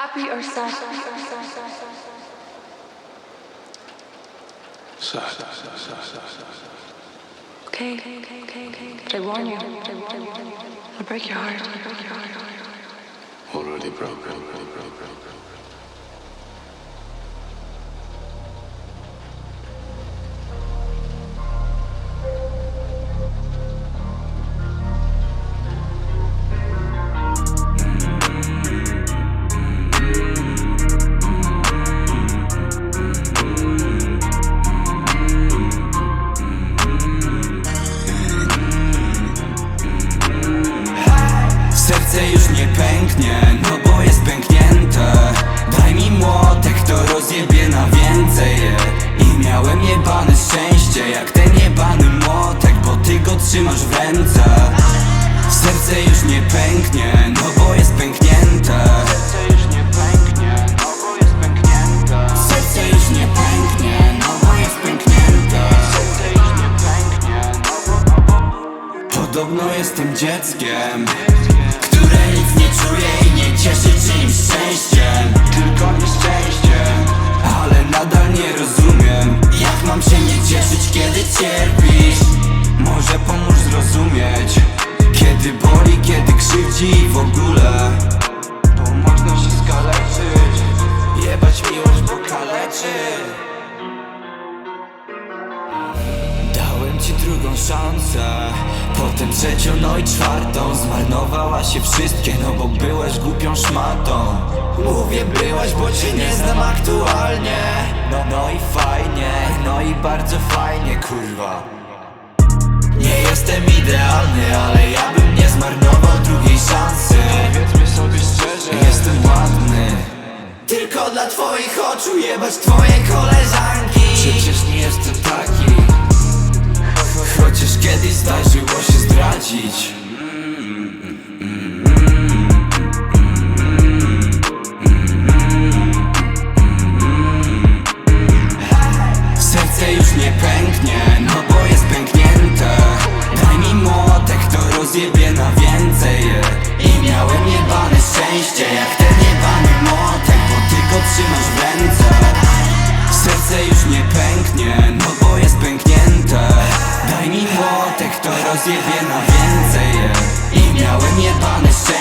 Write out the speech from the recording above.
Happy or sad? Sad. Okay, but I warn you, I'll break your heart. Already broken. Serce jebany młotek Bo ty go trzymasz w ręce. Serce już nie pęknie, no bo jest pęknięte. Serce już nie pęknie, no bo jest pęknięte. Serce już nie pęknie, no bo jest pęknięte. Serce już nie pęknie, no bo. Podobno jestem dzieckiem Które nic nie czuje i nie cieszy czyimś szczęściem cierpisz? Może pomóż zrozumieć Kiedy boli, kiedy krzywdzi w ogóle. Bo można się skaleczyć Jebać miłość, bo kaleczy. Dałem ci drugą szansę Potem trzecią, no i czwartą. Zmarnowała się wszystkie, no bo byłaś głupią szmatą Mówię byłaś, bo cię nie znam aktualnie. No, no i fajnie, no i bardzo fajnie, kurwa. Nie jestem idealny, ale ja bym nie zmarnował drugiej szansy. Powiedzmy sobie szczerze. Jestem ładny. Tylko dla twoich oczu jebać twoje koleżanki. Przecież nie jestem taki. Chociaż kiedyś zdarzyło się zdradzić Serce już nie pęknie, no bo jest pęknięte Daj mi młotek, to rozjebie na więcej. I miałem jebane szczęście, jak ten jebany młotek Bo ty go trzymasz w ręce Serce już nie pęknie, no bo jest pęknięte Daj mi młotek, to rozjebie na więcej. I miałem jebane szczęście,